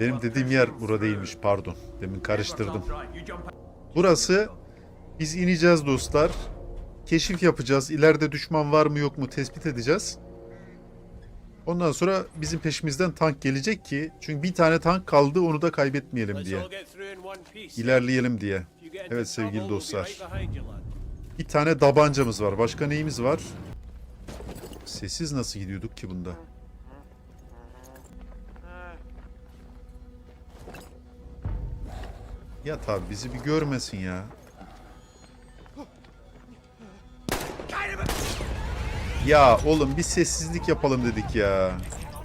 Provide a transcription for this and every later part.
Benim dediğim yer bura değilmiş pardon. Demin karıştırdım. Burası biz ineceğiz dostlar. Keşif yapacağız. İleride düşman var mı yok mu tespit edeceğiz. Ondan sonra bizim peşimizden tank gelecek ki çünkü bir tane tank kaldı onu da kaybetmeyelim diye. İlerleyelim diye. Evet sevgili dostlar. Bir tane tabancamız var. Başka neyimiz var? Sessiz nasıl gidiyorduk ki bunda? Ya tabi bizi bir görmesin ya. Ya oğlum bir sessizlik yapalım dedik ya.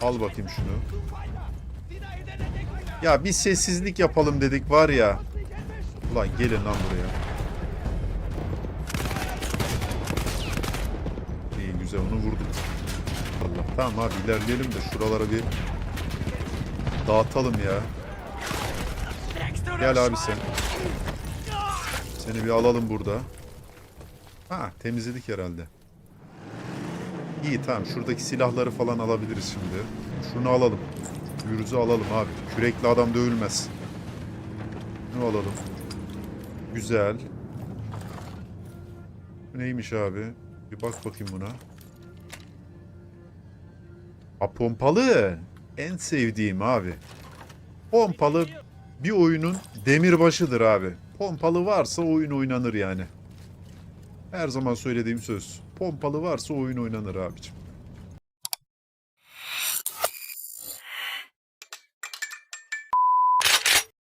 Al bakayım şunu. Ya bir sessizlik yapalım dedik var ya. Ulan gelin lan buraya. İyi güzel onu vurdum. Allah tamam abi ilerleyelim de şuralara bir dağıtalım ya. Gel abi sen. Seni bir alalım burada. Ha temizledik herhalde. İyi tamam şuradaki silahları falan alabiliriz şimdi. Şunu alalım. Yürüzü alalım abi. Kürekli adam dövülmez. Şunu alalım. Güzel. Neymiş abi? Bir bak bakayım buna. Ha pompalı. En sevdiğim abi. Pompalı bir oyunun demirbaşıdır abi. Pompalı varsa oyun oynanır yani. Her zaman söylediğim söz. Pompalı varsa oyun oynanır abicim.